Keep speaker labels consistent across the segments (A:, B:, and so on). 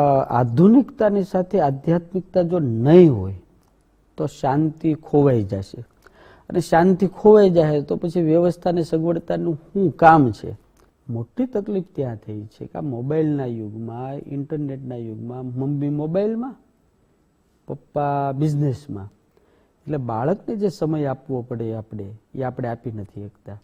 A: આધુનિકતાની સાથે આધ્યાત્મિકતા જો નહીં હોય, તો શાંતિ ખોવાઈ જશે. અને શાંતિ ખોવાઈ જાય તો પછી વ્યવસ્થાને સગવડતાનું શું કામ છે? મોટી તકલીફ ત્યાં થઈ છે કે આ મોબાઈલના યુગમાં, ઇન્ટરનેટના યુગમાં, મમ્મી મોબાઈલમાં, પપ્પા બિઝનેસમાં. એટલે બાળકને જે સમય આપવો પડે આપણે, એ આપણે આપી નથી શકતા.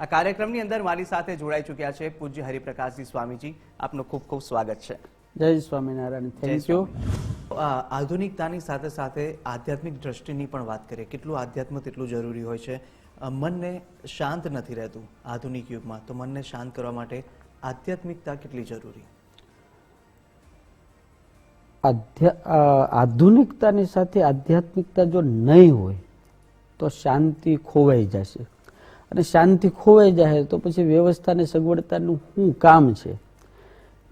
B: આ કાર્યક્રમની અંદર મારી સાથે જોડાઈ ચૂક્યા છે પૂજ્ય હરિપ્રકાશજી સ્વામીજી. આપનું ખૂબ ખૂબ સ્વાગત છે.
A: જય સ્વામિનારાયણ. થેન્ક યુ
B: આધુનિકતાની સાથે સાથે આધ્યાત્મિક દ્રષ્ટિની પણ વાત કરીએ કેટલું આધ્યાત્મ તેટલું જરૂરી હોય છે. મનને શાંત નથી રહેતું આધુનિક યુગમાં તો મનને શાંત કરવા માટે આધ્યાત્મિકતા કેટલી જરૂરી?
A: આધુનિકતાની સાથે આધ્યાત્મિકતા જો નહીં હોય તો શાંતિ ખોવાઈ જશે. અને શાંતિ ખોવાઈ જાય તો પછી વ્યવસ્થાને સગવડતાનું શું કામ છે?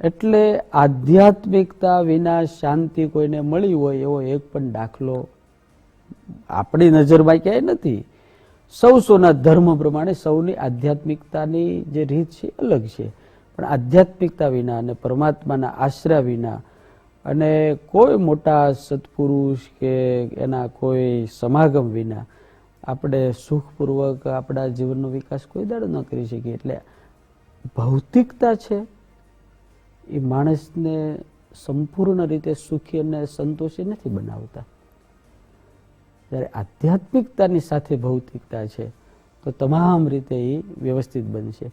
A: એટલે આધ્યાત્મિકતા વિના શાંતિ કોઈને મળી હોય એવો એક પણ દાખલો આપણી નજરમાં ક્યાંય નથી. સૌ સૌના ધર્મ પ્રમાણે સૌની આધ્યાત્મિકતાની જે રીત છે અલગ છે. પણ આધ્યાત્મિકતા વિના અને પરમાત્માના આશરા વિના અને કોઈ મોટા સત્પુરુષ કે એના કોઈ સમાગમ વિના આપણે સુખપૂર્વક આપણા જીવનનો વિકાસ કોઈ દાડો ન કરી શકીએ. એટલે ભૌતિકતા છે એ માણસને સંપૂર્ણ રીતે સુખી અને સંતોષી નથી બનાવતા. જ્યારે આધ્યાત્મિકતાની સાથે ભૌતિકતા છે, તો તમામ રીતે એ વ્યવસ્થિત બનશે.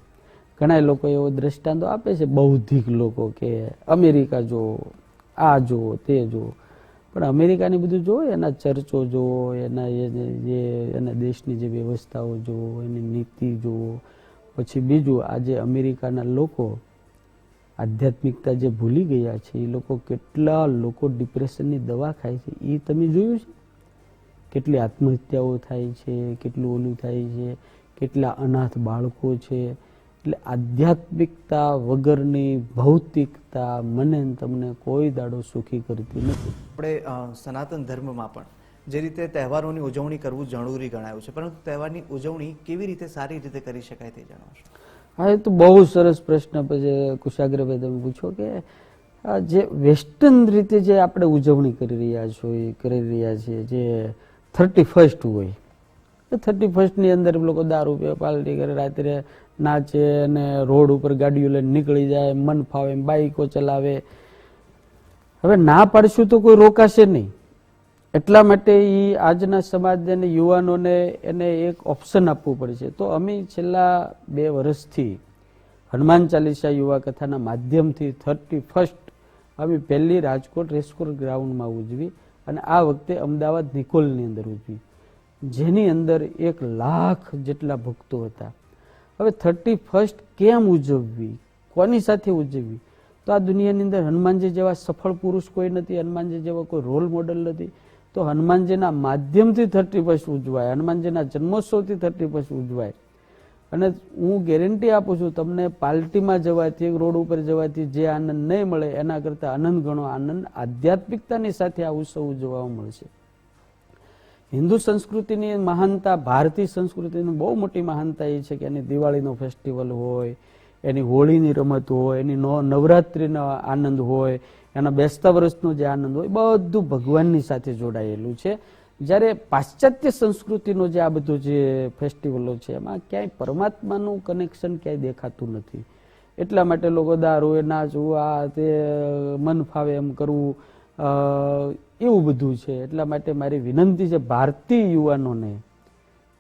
A: ઘણા લોકો એવો દ્રષ્ટાંતો આપે છે, બૌદ્ધિક લોકો કે અમેરિકા જુઓ, આ જુઓ, તે જુઓ. પણ અમેરિકાની બધું જુઓ એના ચર્ચો જુઓ એના જે એના દેશની જે વ્યવસ્થાઓ જુઓ એની નીતિ જુઓ પછી બીજું, આજે અમેરિકાના લોકો આધ્યાત્મિકતા જે ભૂલી ગયા છે, એ લોકો કેટલા લોકો ડિપ્રેશનની દવા ખાય છે એ તમે જોયું છે? કેટલી આત્મહત્યાઓ થાય છે, કેટલું ઓલું થાય છે, કેટલા અનાથ બાળકો છે એટલે આધ્યાત્મિકતા વગરની ભૌતિકતા મને તમને કોઈ દાડો સુખી કરતી નથી.
B: આપણે સનાતન ધર્મમાં પણ જે રીતે તહેવારોની ઉજવણી કરવું જરૂરી ગણાયું છે પરંતુ તહેવારની ઉજવણી કેવી રીતે સારી રીતે કરી શકાય તે જણાવશો
A: હા એ તો બહુ સરસ પ્રશ્ન પછી કુશાગ્રભાઈ તમે પૂછો કે જે વેસ્ટર્ન રીતે જે આપણે ઉજવણી કરી રહ્યા છો કરી રહ્યા છીએ જે થર્ટી ફર્સ્ટ હોય થર્ટી ફર્સ્ટની અંદર લોકો દારૂ પીવે પાલટી કરે રાત્રે નાચે અને રોડ ઉપર ગાડીઓ લઈને નીકળી જાય, મન ફાવે, બાઈકો ચલાવે. હવે ના પાડશું તો કોઈ રોકાશે નહીં. એટલા માટે એ આજના સમાજ અને યુવાનોને એને એક ઓપ્શન આપવું પડશે. તો અમે છેલ્લા બે વર્ષથી હનુમાન ચાલીસા યુવા કથાના માધ્યમથી થર્ટી ફર્સ્ટ અમે પહેલી રાજકોટ રેસકોર્સ ગ્રાઉન્ડમાં ઉજવી અને આ વખતે અમદાવાદ નિકોલની અંદર ઉજવી. જેની અંદર એક લાખ જેટલા ભક્તો હતા. હવે થર્ટી ફર્સ્ટ કેમ ઉજવવી? કોની સાથે ઉજવવી? તો આ દુનિયાની અંદર હનુમાનજી જેવા સફળ પુરુષ કોઈ નથી, હનુમાનજી જેવા કોઈ રોલ મોડલ નથી. તો હનુમાનજીના માધ્યમથી થર્ટી ફર્સ્ટ ઉજવાય, હનુમાનજીના જન્મોત્સવથી થર્ટી ફર્સ્ટ ઉજવાય. અને હું ગેરંટી આપું છું, તમને પાર્ટીમાં જવાથી, રોડ ઉપર જવાથી જે આનંદ નહીં મળે, એના કરતાં આનંદ ઘણો આનંદ આધ્યાત્મિકતાની સાથે આ ઉત્સવ ઉજવવા મળશે. હિન્દુ સંસ્કૃતિની મહાનતા, ભારતીય સંસ્કૃતિની બહુ મોટી મહાનતા એ છે કે એની દિવાળીનો ફેસ્ટિવલ હોય, એની હોળીની રમત હોય, એની નવરાત્રિનો આનંદ હોય, એના બેસતા વર્ષનો જે આનંદ હોય બધું ભગવાનની સાથે જોડાયેલું છે. જ્યારે પાશ્ચાત્ય સંસ્કૃતિનો જે આ બધું જે ફેસ્ટિવલો છે, એમાં ક્યાંય પરમાત્માનું કનેક્શન ક્યાંય દેખાતું નથી. એટલા માટે લોકો દારૂ, એ નાચવું આ તે મન ફાવે એમ કરવું એવું બધું છે. એટલા માટે મારી વિનંતી છે ભારતીય યુવાનોને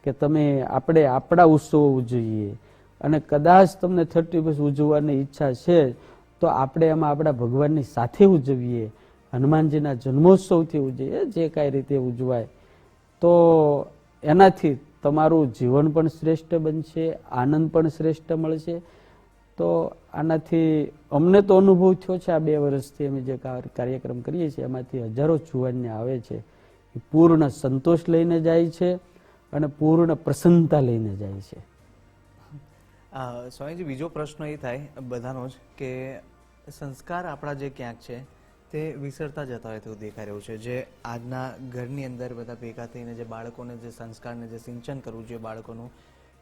A: કે તમે આપણે આપણા ઉત્સવો ઉજવીએ. અને કદાચ તમને થર્ટી ફર્સ્ટ ઉજવવાની ઈચ્છા છે, તો આપણે એમાં આપણા ભગવાનની સાથે ઉજવીએ. હનુમાનજીના જન્મોત્સવથી ઉજવીએ, જે કાંઈ રીતે ઉજવાય. તો એનાથી તમારું જીવન પણ શ્રેષ્ઠ બનશે, આનંદ પણ શ્રેષ્ઠ મળશે. તો આનાથી અમને તો અનુભવ થયો છે આ બે વર્ષથી અમે જે કાર્યક્રમ કરીએ છીએ, એમાંથી હજારો જુવાનને આવે છે. એ પૂર્ણ સંતોષ લઈને જાય છે અને પૂર્ણ પ્રસન્નતા લઈને જાય છે.
B: સ્વામીજી, બીજો પ્રશ્ન એ થાય બધાનો જ કે સંસ્કાર આપણા જે ક્યાંક છે, તે વિસરતા જતા હોય તેવું દેખાઈ રહ્યું છે. જે આજના ઘરની અંદર બધા ભેગા થઈને જે બાળકોને જે સંસ્કારને જે સિંચન કરવું જોઈએ બાળકોનું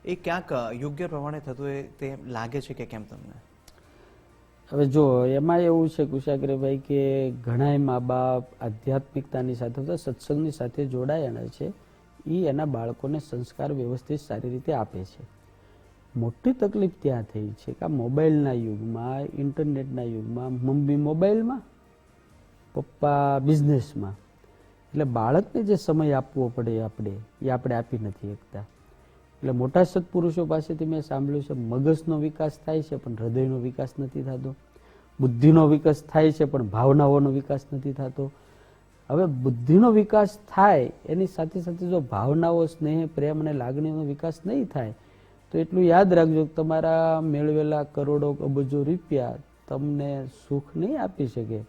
B: એ ક્યાંક યોગ્ય પ્રમાણે થતું હોય તે લાગે છે કે કેમ તમને?
A: હવે જો, એમાં એવું છે કુશાગ્રભાઈ કે ઘણાય મા બાપ આધ્યાત્મિકતાની સાથે સત્સંગની સાથે જોડાયેલા છે. એ એના બાળકોને સંસ્કાર વ્યવસ્થિત સારી રીતે આપે છે. મોટી તકલીફ ત્યાં થઈ છે કે આ મોબાઈલના યુગમાં, ઇન્ટરનેટના યુગમાં, મમ્મી મોબાઈલમાં, પપ્પા બિઝનેસમાં. એટલે બાળકને જે સમય આપવો પડે આપણે, એ આપણે આપી નથી શકતા. એટલે મોટા સત્પુરુષો પાસેથી મેં સાંભળ્યું છે, મગજનો વિકાસ થાય છે, પણ હૃદયનો વિકાસ નથી થતો. બુદ્ધિનો વિકાસ થાય છે, પણ ભાવનાઓનો વિકાસ નથી થતો. હવે બુદ્ધિનો વિકાસ થાય, એની સાથે સાથે જો ભાવનાઓ, સ્નેહ, પ્રેમ અને લાગણીનો વિકાસ નહીં થાય, તો એટલું યાદ રાખજો કે તમારા મેળવેલા કરોડો અબજો રૂપિયા તમને સુખ નહીં આપી શકે.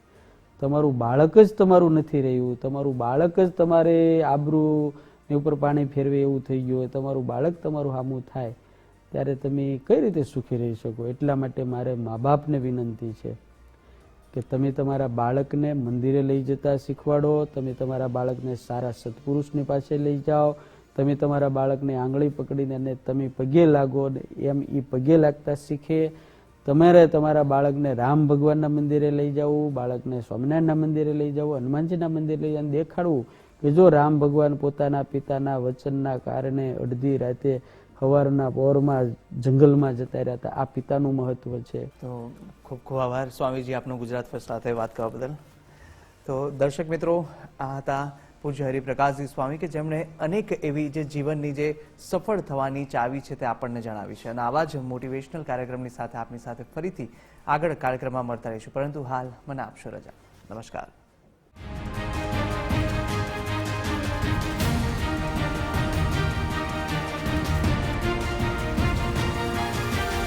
A: તમારું બાળક જ તમારું નથી રહ્યું. તમારું બાળક જ તમારે આબરૂ ની ઉપર પાણી ફેરવે એવું થઈ ગયું હોય, તમારું બાળક તમારું હામું થાય, ત્યારે તમે કઈ રીતે સુખી રહી શકો? એટલા માટે મારે મા બાપને વિનંતી છે કે તમે તમારા બાળકને મંદિરે લઈ જતા શીખવાડો, તમે તમારા બાળકને સારા સત્પુરુષની પાસે લઈ જાઓ, તમે તમારા બાળકને આંગળી પકડીને અને તમે પગે લાગો એમ એ પગે લાગતા શીખે. તમારે તમારા બાળકને રામ ભગવાનના મંદિરે લઈ જવું, બાળકને સ્વામિનારાયણના મંદિરે લઈ જવું, હનુમાનજીના મંદિરે લઈ જવાનું દેખાડવું. કે જો રામ ભગવાન પોતાના પિતાના વચનના કારણે અડધી રાતે સવારના પોરમાં જંગલમાં જતા રહ્યા હતા. આ પિતાનું મહત્વ છે.
B: તો ખૂબ ખૂબ આભાર સ્વામીજી આપનો ગુજરાત ફર્સ્ટ સાથે વાત કરવા બદલ. તો દર્શક મિત્રો, આ હતા પૂજ્ય હરિપ્રકાશજી સ્વામી કે જેમણે અનેક એવી જે જીવનની જે સફળ થવાની ચાવી છે તે આપણને જણાવી છે. અને આવા જ મોટિવેશનલ કાર્યક્રમની સાથે આપની સાથે ફરીથી આગળ કાર્યક્રમમાં મળતા રહીશું. પરંતુ હાલ મને આપશો રજા. નમસ્કાર.